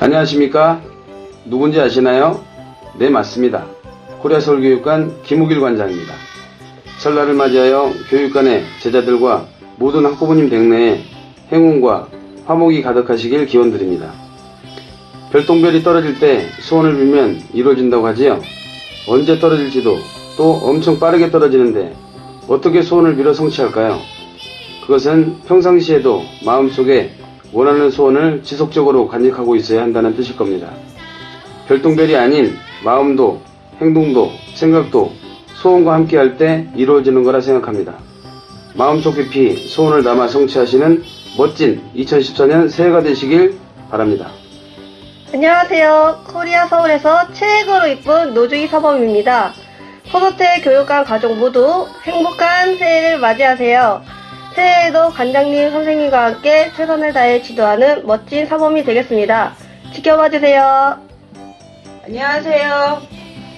안녕하십니까? 누군지 아시나요? 네, 맞습니다. 코리아 서울교육관 김우길 관장입니다. 설날을 맞이하여 교육관의 제자들과 모든 학부모님 댁내에 행운과 화목이 가득하시길 기원드립니다. 별똥별이 떨어질 때 소원을 빌면 이루어진다고 하지요. 언제 떨어질지도 또 엄청 빠르게 떨어지는데 어떻게 소원을 빌어 성취할까요? 그것은 평상시에도 마음속에 원하는 소원을 지속적으로 간직하고 있어야 한다는 뜻일 겁니다. 별똥별이 아닌 마음도 행동도 생각도 소원과 함께 할 때 이루어지는 거라 생각합니다. 마음속 깊이 소원을 담아 성취하시는 멋진 2014년 새해가 되시길 바랍니다. 안녕하세요. 코리아 서울에서 최고로 이쁜 노주희 사범입니다. 코노테 교육관 가족 모두 행복한 새해를 맞이하세요. 새해에도 관장님, 선생님과 함께 최선을 다해 지도하는 멋진 사범이 되겠습니다. 지켜봐 주세요. 안녕하세요.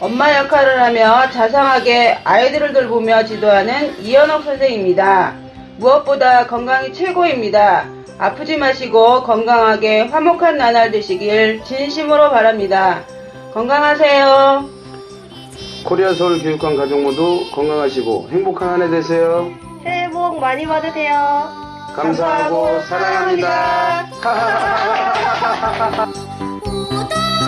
엄마 역할을 하며 자상하게 아이들을 돌보며 지도하는 이현옥 선생입니다. 무엇보다 건강이 최고입니다. 아프지 마시고 건강하게 화목한 나날 되시길 진심으로 바랍니다. 건강하세요. 코리아 서울 교육관 가족 모두 건강하시고 행복한 한 해 되세요. 많이 받으세요. 감사하고 사랑합니다. 모두